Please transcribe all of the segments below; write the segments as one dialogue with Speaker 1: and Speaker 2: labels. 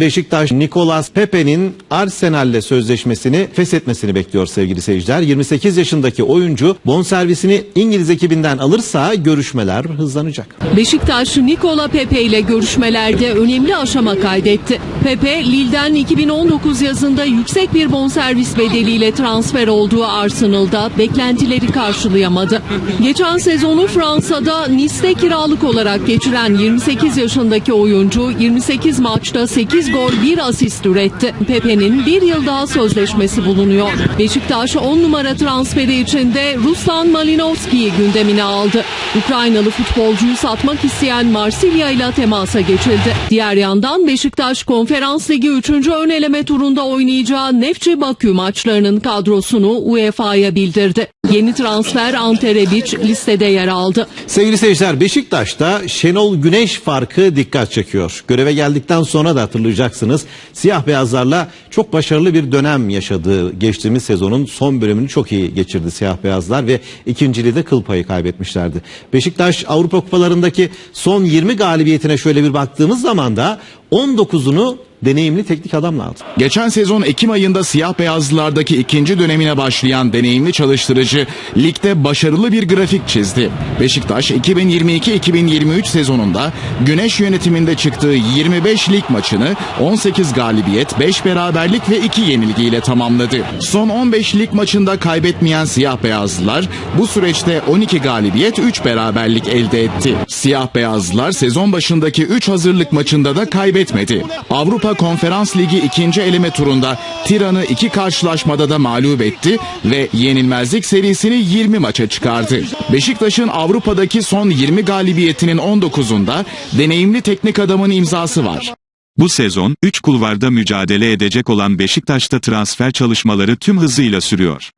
Speaker 1: Beşiktaş Nicolas Pepe'nin Arsenal'le sözleşmesini feshetmesini bekliyor sevgili seyirciler. 28 yaşındaki oyuncu bonservisini İngiliz ekibinden alırsa görüşmeler hızlanacak.
Speaker 2: Beşiktaş Nikola Pepe ile görüşmelerde önemli aşama kaydetti. Pepe, Lille'den 2019 yazında yüksek bir bonservis bedeliyle transfer olduğu Arsenal'da beklentileri karşılayamadı. Geçen sezonu Fransa'da Nice'de kiralık olarak geçiren 28 yaşındaki oyuncu 28 maçta 8 gol 1 asist üretti. Pepe'nin bir yıl daha sözleşmesi bulunuyor. Beşiktaş 10 numara transferi içinde Ruslan Malinovski'yi gündemine aldı. Ukraynalı futbolcuyu satmak isteyen Marsilya ile temasa geçildi. Diğer yandan Beşiktaş Konferans Ligi 3. ön eleme turunda oynayacağı Nefçi Bakü maçlarının kadrosunu UEFA'ya bildirdi. Yeni transfer Ante Rebic listede yer aldı.
Speaker 1: Sevgili seyirciler Beşiktaş'ta Şenol Güneş farkı dikkat çekiyor. Göreve geldikten sonra da hatırlayacaksınız siyah beyazlarla çok başarılı bir dönem yaşadığı geçtiğimiz sezonun son bölümünü çok iyi geçirdi siyah beyazlar ve ikinciliği de kıl payı kaybetmişlerdi. Beşiktaş Avrupa kupalarındaki son 20 galibiyetine şöyle bir baktığımız zaman da 19'unu deneyimli teknik adamla aldı.
Speaker 3: Geçen sezon Ekim ayında siyah beyazlılardaki ikinci dönemine başlayan deneyimli çalıştırıcı ligde başarılı bir grafik çizdi. Beşiktaş 2022-2023 sezonunda Güneş yönetiminde çıktığı 25 lig maçını 18 galibiyet, 5 beraberlik ve 2 yenilgiyle tamamladı. Son 15 lig maçında kaybetmeyen siyah beyazlılar bu süreçte 12 galibiyet, 3 beraberlik elde etti. Siyah beyazlılar sezon başındaki 3 hazırlık maçında da kaybetmedi. Avrupa Konferans Ligi ikinci eleme turunda Tiran'ı iki karşılaşmada da mağlup etti ve yenilmezlik serisini 20 maça çıkardı. Beşiktaş'ın Avrupa'daki son 20 galibiyetinin 19'unda deneyimli teknik adamın imzası var.
Speaker 4: Bu sezon 3 kulvarda mücadele edecek olan Beşiktaş'ta transfer çalışmaları tüm hızıyla sürüyor.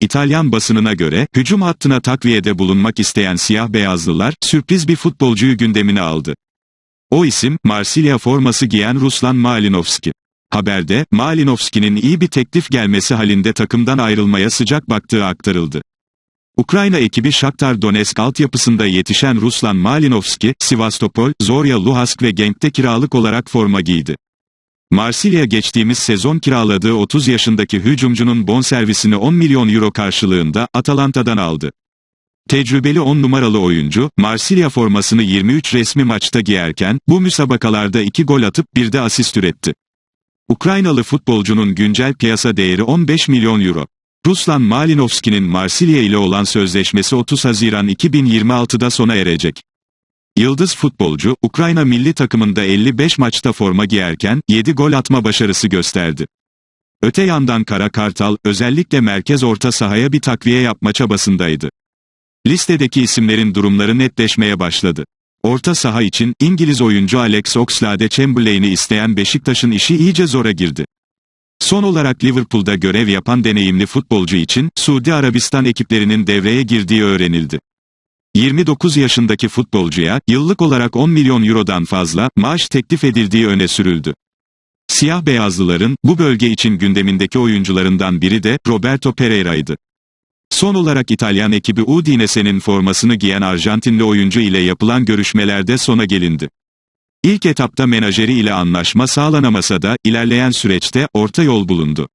Speaker 4: İtalyan basınına göre hücum hattına takviyede bulunmak isteyen siyah beyazlılar sürpriz bir futbolcuyu gündemine aldı. O isim Marsilya forması giyen Ruslan Malinovski. Haberde Malinovski'nin iyi bir teklif gelmesi halinde takımdan ayrılmaya sıcak baktığı aktarıldı. Ukrayna ekibi Shakhtar Donetsk altyapısında yetişen Ruslan Malinovski, Sivastopol, Zorya Luhansk ve Genk'te kiralık olarak forma giydi. Marsilya geçtiğimiz sezon kiraladığı 30 yaşındaki hücumcunun bonservisini 10 milyon euro karşılığında Atalanta'dan aldı. Tecrübeli 10 numaralı oyuncu, Marsilya formasını 23 resmi maçta giyerken, bu müsabakalarda 2 gol atıp bir de asist üretti. Ukraynalı futbolcunun güncel piyasa değeri 15 milyon euro. Ruslan Malinovski'nin Marsilya ile olan sözleşmesi 30 Haziran 2026'da sona erecek. Yıldız futbolcu, Ukrayna milli takımında 55 maçta forma giyerken, 7 gol atma başarısı gösterdi. Öte yandan Kara Kartal, özellikle merkez orta sahaya bir takviye yapma çabasındaydı. Listedeki isimlerin durumları netleşmeye başladı. Orta saha için İngiliz oyuncu Alex Oxlade-Chamberlain'i isteyen Beşiktaş'ın işi iyice zora girdi. Son olarak Liverpool'da görev yapan deneyimli futbolcu için Suudi Arabistan ekiplerinin devreye girdiği öğrenildi. 29 yaşındaki futbolcuya yıllık olarak 10 milyon eurodan fazla maaş teklif edildiği öne sürüldü. Siyah beyazlıların bu bölge için gündemindeki oyuncularından biri de Roberto Pereira'ydı. Son olarak İtalyan ekibi Udinese'nin formasını giyen Arjantinli oyuncu ile yapılan görüşmelerde sona gelindi. İlk etapta menajeri ile anlaşma sağlanamasa da ilerleyen süreçte orta yol bulundu.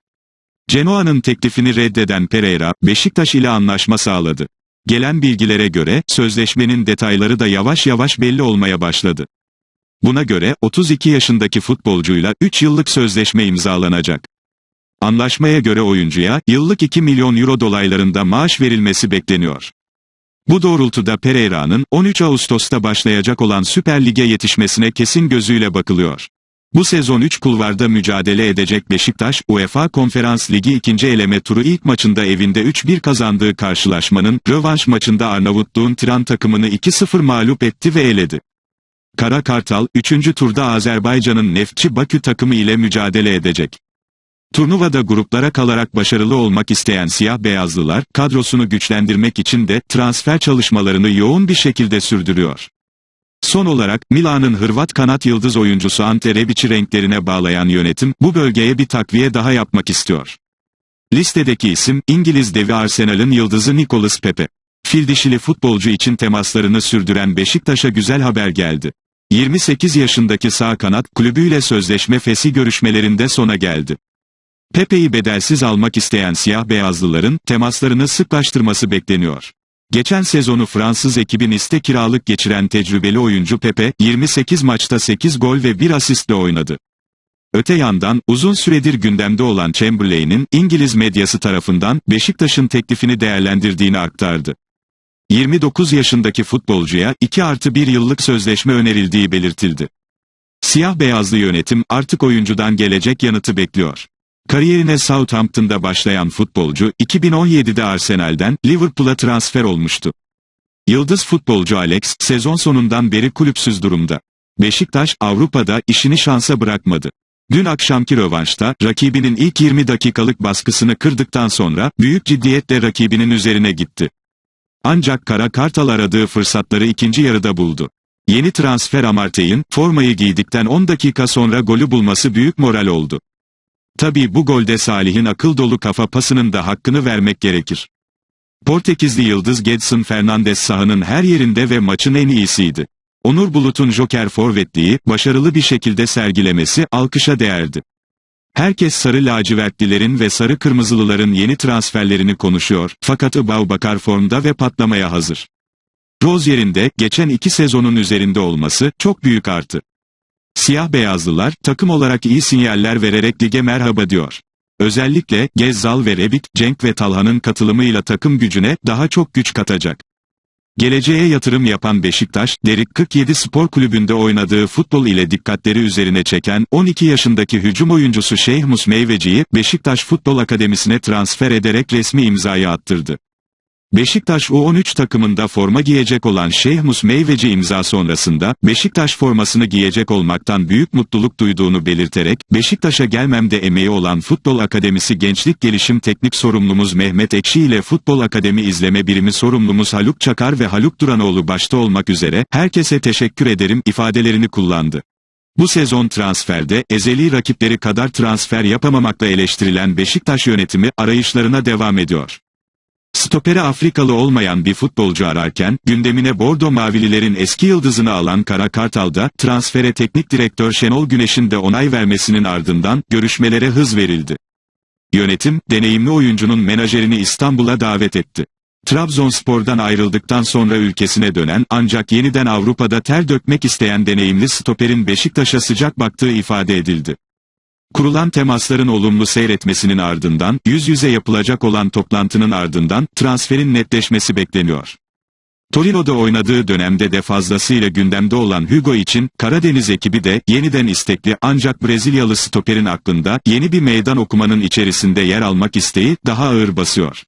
Speaker 4: Genoa'nın teklifini reddeden Pereira, Beşiktaş ile anlaşma sağladı. Gelen bilgilere göre sözleşmenin detayları da yavaş yavaş belli olmaya başladı. Buna göre 32 yaşındaki futbolcuyla 3 yıllık sözleşme imzalanacak. Anlaşmaya göre oyuncuya yıllık 2 milyon euro dolaylarında maaş verilmesi bekleniyor. Bu doğrultuda Pereira'nın 13 Ağustos'ta başlayacak olan Süper Lig'e yetişmesine kesin gözüyle bakılıyor. Bu sezon 3 kulvarda mücadele edecek Beşiktaş, UEFA Konferans Ligi ikinci eleme turu ilk maçında evinde 3-1 kazandığı karşılaşmanın rövanş maçında Arnavutluğun Tiran takımını 2-0 mağlup etti ve eledi. Kara Kartal, 3. turda Azerbaycan'ın Neftçi Bakü takımı ile mücadele edecek. Turnuvada gruplara kalarak başarılı olmak isteyen siyah beyazlılar, kadrosunu güçlendirmek için de transfer çalışmalarını yoğun bir şekilde sürdürüyor. Son olarak, Milan'ın Hırvat kanat yıldız oyuncusu Ante Rebic'i renklerine bağlayan yönetim, bu bölgeye bir takviye daha yapmak istiyor. Listedeki isim, İngiliz devi Arsenal'ın yıldızı Nicolas Pepe. Fil dişili futbolcu için temaslarını sürdüren Beşiktaş'a güzel haber geldi. 28 yaşındaki sağ kanat kulübüyle sözleşme fesi görüşmelerinde sona geldi. Pepe'yi bedelsiz almak isteyen siyah beyazlıların temaslarını sıklaştırması bekleniyor. Geçen sezonu Fransız ekibin iste kiralık geçiren tecrübeli oyuncu Pepe, 28 maçta 8 gol ve 1 asistle oynadı. Öte yandan, uzun süredir gündemde olan Chamberlain'in, İngiliz medyası tarafından, Beşiktaş'ın teklifini değerlendirdiğini aktardı. 29 yaşındaki futbolcuya 2 artı 1 yıllık sözleşme önerildiği belirtildi. Siyah beyazlı yönetim artık oyuncudan gelecek yanıtı bekliyor. Kariyerine Southampton'da başlayan futbolcu 2017'de Arsenal'den Liverpool'a transfer olmuştu. Yıldız futbolcu Alex sezon sonundan beri kulüpsüz durumda. Beşiktaş Avrupa'da işini şansa bırakmadı. Dün akşamki rövanşta rakibinin ilk 20 dakikalık baskısını kırdıktan sonra büyük ciddiyetle rakibinin üzerine gitti. Ancak Kara Kartal aradığı fırsatları ikinci yarıda buldu. Yeni transfer Amartey'in formayı giydikten 10 dakika sonra golü bulması büyük moral oldu. Tabii bu golde Salih'in akıl dolu kafa pasının da hakkını vermek gerekir. Portekizli yıldız Gedson Fernandes sahanın her yerinde ve maçın en iyisiydi. Onur Bulut'un joker forvetliği, başarılı bir şekilde sergilemesi alkışa değerdi. Herkes sarı lacivertlilerin ve sarı kırmızılıların yeni transferlerini konuşuyor, fakat Bakar formda ve patlamaya hazır. Rozier'in de geçen iki sezonun üzerinde olması çok büyük artı. Siyah beyazlılar takım olarak iyi sinyaller vererek lige merhaba diyor. Özellikle Gezzal ve Rebic, Cenk ve Talha'nın katılımıyla takım gücüne daha çok güç katacak. Geleceğe yatırım yapan Beşiktaş, Derik 47 Spor Kulübü'nde oynadığı futbol ile dikkatleri üzerine çeken 12 yaşındaki hücum oyuncusu Şeyh Mus Meyveci'yi Beşiktaş Futbol Akademisi'ne transfer ederek resmi imzayı attırdı. Beşiktaş U13 takımında forma giyecek olan Şeyh Mus Meyveci imza sonrasında, Beşiktaş formasını giyecek olmaktan büyük mutluluk duyduğunu belirterek, Beşiktaş'a gelmemde emeği olan Futbol Akademisi Gençlik Gelişim Teknik Sorumlumuz Mehmet Ekşi ile Futbol Akademi İzleme Birimi Sorumlumuz Haluk Çakar ve Haluk Duranoğlu başta olmak üzere, herkese teşekkür ederim ifadelerini kullandı. Bu sezon transferde, ezeli rakipleri kadar transfer yapamamakla eleştirilen Beşiktaş yönetimi arayışlarına devam ediyor. Stoperi Afrikalı olmayan bir futbolcu ararken, gündemine Bordo Mavililerin eski yıldızını alan Kara Kartal'da, transfere teknik direktör Şenol Güneş'in de onay vermesinin ardından, görüşmelere hız verildi. Yönetim, deneyimli oyuncunun menajerini İstanbul'a davet etti. Trabzonspor'dan ayrıldıktan sonra ülkesine dönen ancak yeniden Avrupa'da ter dökmek isteyen deneyimli stoperin Beşiktaş'a sıcak baktığı ifade edildi. Kurulan temasların olumlu seyretmesinin ardından, yüz yüze yapılacak olan toplantının ardından, transferin netleşmesi bekleniyor. Torino'da oynadığı dönemde de fazlasıyla gündemde olan Hugo için, Karadeniz ekibi de, yeniden istekli ancak Brezilyalı stoperin aklında, yeni bir meydan okumanın içerisinde yer almak isteği, daha ağır basıyor.